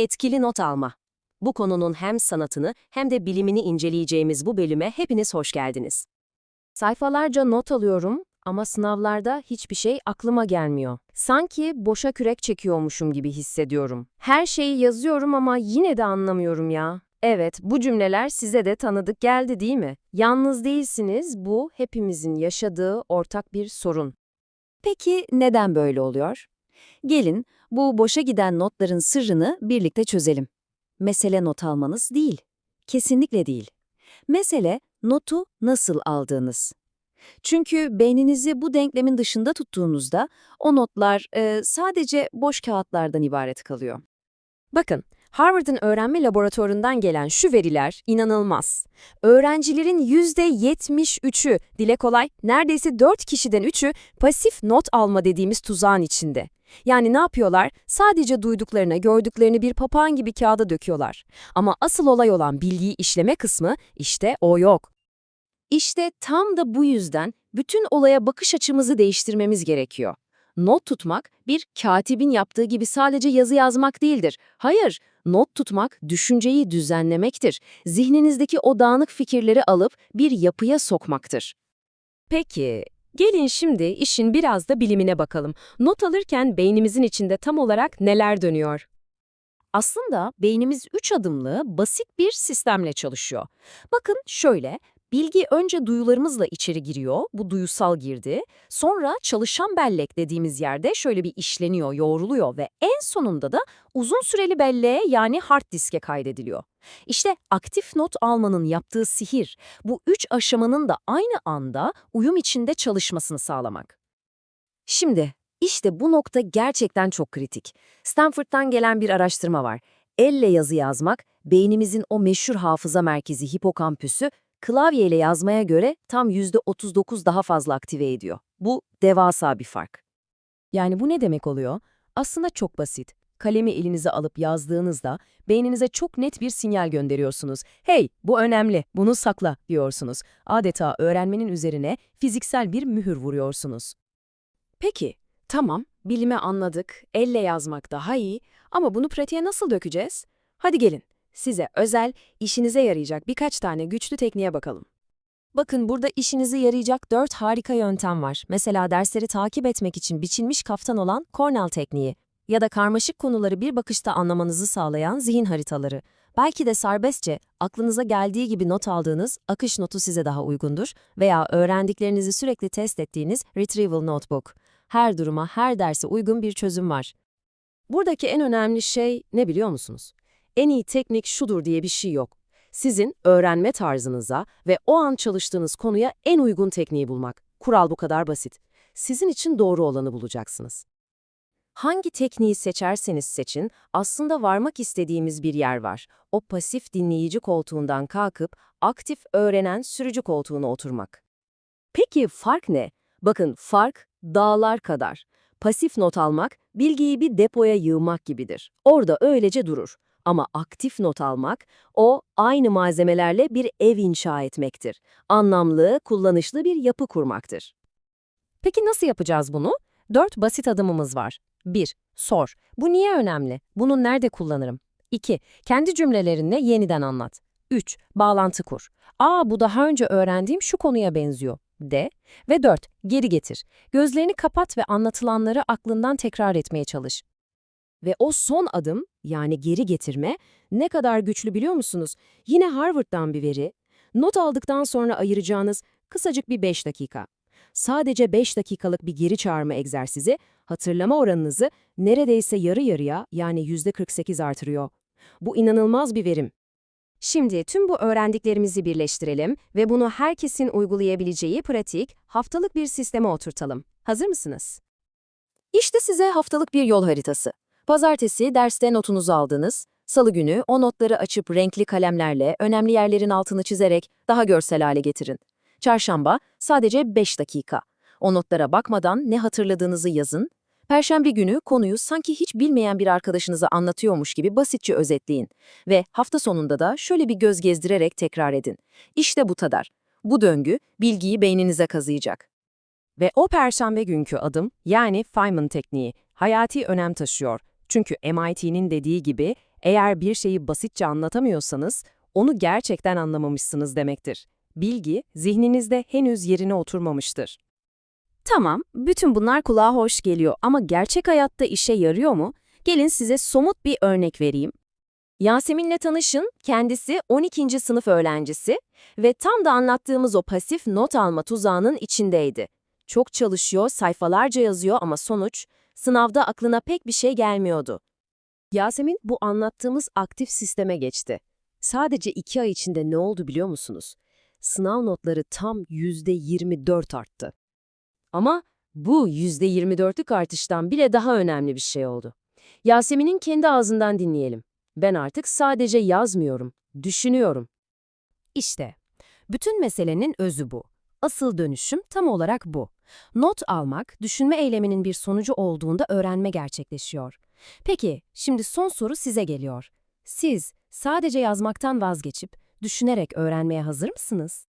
Etkili not alma. Bu konunun hem sanatını hem de bilimini inceleyeceğimiz bu bölüme hepiniz hoş geldiniz. Sayfalarca not alıyorum ama sınavlarda hiçbir şey aklıma gelmiyor. Sanki boşa kürek çekiyormuşum gibi hissediyorum. Her şeyi yazıyorum ama yine de anlamıyorum ya. Evet, bu cümleler size de tanıdık geldi değil mi? Yalnız değilsiniz, bu hepimizin yaşadığı ortak bir sorun. Peki neden böyle oluyor? Gelin bu boşa giden notların sırrını birlikte çözelim. Mesele not almanız değil. Kesinlikle değil. Mesele notu nasıl aldığınız. Çünkü beyninizi bu denklemin dışında tuttuğunuzda o notlar e, sadece boş kağıtlardan ibaret kalıyor. Bakın, Harvard'ın öğrenme laboratuvarından gelen şu veriler inanılmaz. Öğrencilerin %73'ü, dile kolay, neredeyse 4 kişiden 3'ü pasif not alma dediğimiz tuzağın içinde. Yani ne yapıyorlar? Sadece duyduklarını, gördüklerini bir papağan gibi kağıda döküyorlar. Ama asıl olay olan bilgiyi işleme kısmı işte o yok. İşte tam da bu yüzden bütün olaya bakış açımızı değiştirmemiz gerekiyor. Not tutmak bir katibin yaptığı gibi sadece yazı yazmak değildir. Hayır, not tutmak düşünceyi düzenlemektir. Zihninizdeki o dağınık fikirleri alıp bir yapıya sokmaktır. Peki, gelin şimdi işin biraz da bilimine bakalım. Not alırken beynimizin içinde tam olarak neler dönüyor? Aslında beynimiz üç adımlı, basit bir sistemle çalışıyor. Bakın şöyle, bilgi önce duyularımızla içeri giriyor, bu duyusal girdi. Sonra çalışan bellek dediğimiz yerde şöyle bir işleniyor, yoğruluyor ve en sonunda da uzun süreli belleğe yani hard diske kaydediliyor. İşte aktif not almanın yaptığı sihir, bu üç aşamanın da aynı anda uyum içinde çalışmasını sağlamak. Şimdi, işte bu nokta gerçekten çok kritik. Stanford'dan gelen bir araştırma var. Elle yazı yazmak, beynimizin o meşhur hafıza merkezi hipokampüsü, klavyeyle yazmaya göre tam %39 daha fazla aktive ediyor. Bu devasa bir fark. Yani bu ne demek oluyor? Aslında çok basit. Kalemi elinize alıp yazdığınızda beyninize çok net bir sinyal gönderiyorsunuz. Hey, bu önemli, bunu sakla diyorsunuz. Adeta öğrenmenin üzerine fiziksel bir mühür vuruyorsunuz. Peki, tamam, bilime anladık, elle yazmak daha iyi ama bunu pratiğe nasıl dökeceğiz? Hadi gelin, size özel, işinize yarayacak birkaç tane güçlü tekniğe bakalım. Bakın burada işinize yarayacak dört harika yöntem var. Mesela dersleri takip etmek için biçilmiş kaftan olan Cornell tekniği ya da karmaşık konuları bir bakışta anlamanızı sağlayan zihin haritaları. Belki de serbestçe, aklınıza geldiği gibi not aldığınız akış notu size daha uygundur veya öğrendiklerinizi sürekli test ettiğiniz Retrieval Notebook. Her duruma, her derse uygun bir çözüm var. Buradaki en önemli şey ne biliyor musunuz? En iyi teknik şudur diye bir şey yok. Sizin öğrenme tarzınıza ve o an çalıştığınız konuya en uygun tekniği bulmak. Kural bu kadar basit. Sizin için doğru olanı bulacaksınız. Hangi tekniği seçerseniz seçin, aslında varmak istediğimiz bir yer var. O pasif dinleyici koltuğundan kalkıp aktif öğrenen sürücü koltuğuna oturmak. Peki fark ne? Bakın fark dağlar kadar. Pasif not almak, bilgiyi bir depoya yığmak gibidir. Orada öylece durur. Ama aktif not almak, o aynı malzemelerle bir ev inşa etmektir. Anlamlı, kullanışlı bir yapı kurmaktır. Peki nasıl yapacağız bunu? Dört basit adımımız var. 1. Sor. Bu niye önemli? Bunu nerede kullanırım? 2. Kendi cümlelerinle yeniden anlat. 3. Bağlantı kur. Aa bu daha önce öğrendiğim şu konuya benziyor. De. Ve 4. Geri getir. Gözlerini kapat ve anlatılanları aklından tekrar etmeye çalış. Ve o son adım, yani geri getirme, ne kadar güçlü biliyor musunuz? Yine Harvard'dan bir veri. Not aldıktan sonra ayıracağınız kısacık bir 5 dakika. Sadece 5 dakikalık bir geri çağırma egzersizi, hatırlama oranınızı neredeyse yarı yarıya yani %48 artırıyor. Bu inanılmaz bir verim. Şimdi tüm bu öğrendiklerimizi birleştirelim ve bunu herkesin uygulayabileceği pratik, haftalık bir sisteme oturtalım. Hazır mısınız? İşte size haftalık bir yol haritası. Pazartesi derste notunuzu aldınız. Salı günü o notları açıp renkli kalemlerle önemli yerlerin altını çizerek daha görsel hale getirin. Çarşamba sadece 5 dakika. O notlara bakmadan ne hatırladığınızı yazın. Perşembe günü konuyu sanki hiç bilmeyen bir arkadaşınıza anlatıyormuş gibi basitçe özetleyin. Ve hafta sonunda da şöyle bir göz gezdirerek tekrar edin. İşte bu kadar. Bu döngü bilgiyi beyninize kazıyacak. Ve o perşembe günkü adım yani Feynman tekniği hayati önem taşıyor. Çünkü MIT'nin dediği gibi Eğer bir şeyi basitçe anlatamıyorsanız, onu gerçekten anlamamışsınız demektir. Bilgi, zihninizde henüz yerine oturmamıştır. Tamam, bütün bunlar kulağa hoş geliyor ama gerçek hayatta işe yarıyor mu? Gelin size somut bir örnek vereyim. Yasemin'le tanışın, kendisi 12. sınıf öğrencisi ve tam da anlattığımız o pasif not alma tuzağının içindeydi. Çok çalışıyor, sayfalarca yazıyor ama sonuç, sınavda aklına pek bir şey gelmiyordu. Yasemin bu anlattığımız aktif sisteme geçti. Sadece iki ay içinde ne oldu biliyor musunuz? Sınav notları tam %24 arttı. Ama bu %24'lük artıştan bile daha önemli bir şey oldu. Yasemin'in kendi ağzından dinleyelim. Ben artık sadece yazmıyorum, düşünüyorum. İşte, bütün meselenin özü bu. Asıl dönüşüm tam olarak bu. Not almak, düşünme eyleminin bir sonucu olduğunda öğrenme gerçekleşiyor. Peki, şimdi son soru size geliyor. Siz sadece yazmaktan vazgeçip, düşünerek öğrenmeye hazır mısınız?